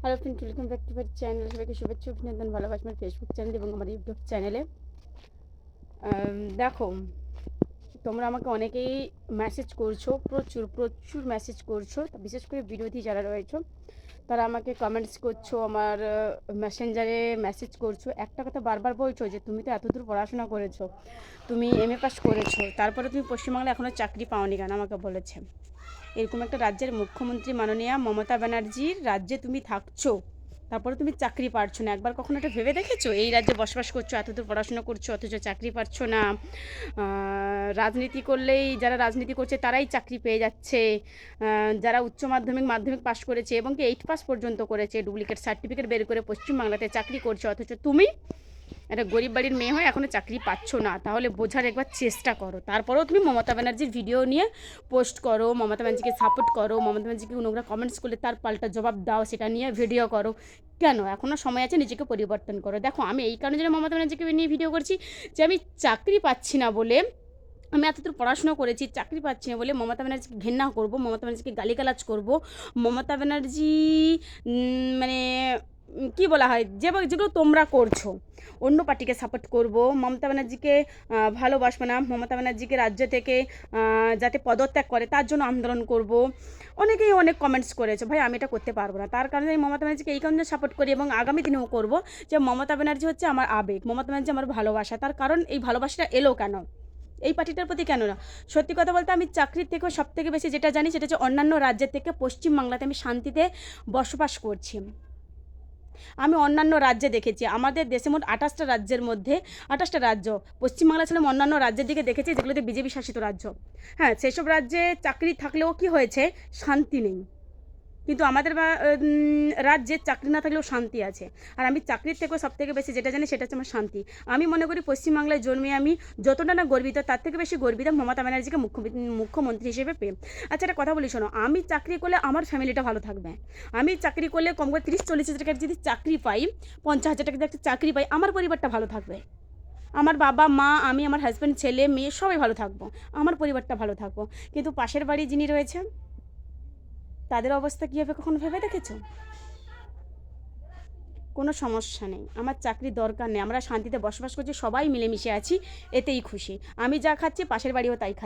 Hello friend welcome back to my channel সবাইকে শুভেচ্ছা, অভিনন্দন, ভালোবাসি, আমার ফেসবুক চ্যানেল এবং আমার ইউটিউব চ্যানেলে দেখো, তোমরা আমাকে অনেকেই মেসেজ করছ, প্রচুর প্রচুর মেসেজ করছ। বিশেষ করে বিরোধী যারা রয়েছো তারা আমাকে কমেন্টস করছ, আমার মেসেঞ্জারে মেসেজ করছ। একটা কথা বারবার বলছো যে, তুমি তো এতদূর পড়াশোনা করেছ, তুমি এম এ পাস করেছ, তারপরে তুমি পশ্চিমবাংলায় এখনও চাকরি পাওনি কেন? আমাকে বলেছে। এরকম একটা রাজ্যের মুখ্যমন্ত্রী মাননীয়া মমতা ব্যানার্জির রাজ্যে তুমি থাকছো। তারপরে তুমি চাকরি পাচ্ছ না। একবার কখনো এটা ভেবে দেখেছ? এই রাজ্যে বসবাস করছ, এতদূর পড়াশোনা করছ, অথচ চাকরি পাচ্ছ না। রাজনীতি করলেই যারা রাজনীতি করছে তারাই চাকরি পেয়ে যাচ্ছে। যারা উচ্চ মাধ্যমিক মাধ্যমিক পাশ করেছে এবং কি এইট পাস পর্যন্ত করেছে ডুপ্লিকেট সার্টিফিকেট বের করে পশ্চিমবাংলাতে চাকরি করছে, অথচ তুমি একটা গরিব বাড়ির মেয়ে হয় এখনও চাকরি পাচ্ছ না, তাহলে বোঝার একবার চেষ্টা করো। তারপরেও তুমি মমতা ব্যানার্জির ভিডিও নিয়ে পোস্ট করো, মমতা ব্যানার্জিকে সাপোর্ট করো, মমতা ব্যানার্জিকে নোংরা কমেন্টস করলে তার পাল্টা জবাব দাও, সেটা নিয়ে ভিডিও করো। কেন? এখনও সময় আছে, নিজেকে পরিবর্তন করো। দেখো, আমি এই কারণে জন্য মমতা ব্যানার্জিকে নিয়ে ভিডিও করছি যে আমি চাকরি পাচ্ছি না বলে, আমি এতদূর পড়াশোনা করেছি, চাকরি পাচ্ছি না বলে মমতা ব্যানার্জিকে ঘেন্না করব, মমতা ব্যানার্জিকে গালিগালাজ করব। মমতা ব্যানার্জি মানে কি বলা হয়? যে যেগুলো তোমরা করছ। অন্য পার্টিকে সাপোর্ট করব। মমতা ব্যানার্জিকে ভালোবাসবো না। মমতা ব্যানার্জিকে রাজ্য থেকে যাতে পদত্যাগ করে, তার জন্য আন্দোলন করব। অনেকেই অনেক কমেন্টস করেছে, ভাই, আমি এটা করতে পারব না। তার কারণে আমি মমতা ব্যানার্জিকে এই কারণে সাপোর্ট করি এবং আগামী দিনেও করব যে মমতা ব্যানার্জি হচ্ছে আমার আবেগ, মমতা ব্যানার্জি আমার ভালোবাসা। তার কারণ এই ভালোবাসাটা এলো কেন? এই পার্টিটার প্রতি কেন না? সত্যি কথা বলতে আমি চাকরির থেকেও সব থেকে বেশি যেটা জানি সেটা হচ্ছে অন্যান্য রাজ্যের থেকে পশ্চিমবাংলাতে আমি শান্তিতে বসবাস করছি। আমি অন্যান্য রাজ্যে দেখেছি। আমাদের দেশে মোট আঠাশটা রাজ্যের মধ্যে আঠাশটা রাজ্য। পশ্চিমবাংলা ছিলাম অন্যান্য রাজ্যের দিকে দেখেছি যেগুলোতে বিজেপি শাসিত রাজ্য। হ্যাঁ সেসব রাজ্যে চাকরি থাকলেও কি হয়েছে? শান্তি নেই। কিন্তু আমাদের রাজ্যে চাকরি না থাকলেও শান্তি আছে। আর আমি চাকরির থেকেও সব থেকে বেশি যেটা জানি সেটা হচ্ছে আমার শান্তি। আমি মনে করি পশ্চিমবাংলায় জন্মে আমি যতটা না গর্বিত, তার থেকে বেশি গর্বিত মমতা ব্যানার্জিকে মুখ্য, মুখ্যমন্ত্রী হিসেবে পেয়ে। আচ্ছা একটা কথা বলি শোনো, আমি চাকরি করলে আমার ফ্যামিলিটা ভালো থাকবে। আমি চাকরি করলে কম করে তিরিশ, চল্লিশ হাজার টাকার যদি চাকরি পাই, পঞ্চাশ হাজার টাকা একটা চাকরি পাই, আমার পরিবারটা ভালো থাকবে। আমার বাবা, মা, আমি, আমার হাজব্যান্ড ছেলে, মেয়ে সবাই ভালো থাকব। আমার পরিবারটা ভালো থাকব। কিন্তু পাশের বাড়ি যিনি রয়েছেন তাদের অবস্থা কী হবে কখনো ভেবে দেখেছ? কোনো সমস্যা নেই। আমার চাকরি দরকার নেই। আমরা শান্তিতে বসবাস করছি, সবাই মিলেমিশে আছি, এতেই খুশি। আমি যা খাচ্ছি, পাশের বাড়িও তাই খাচ্ছে।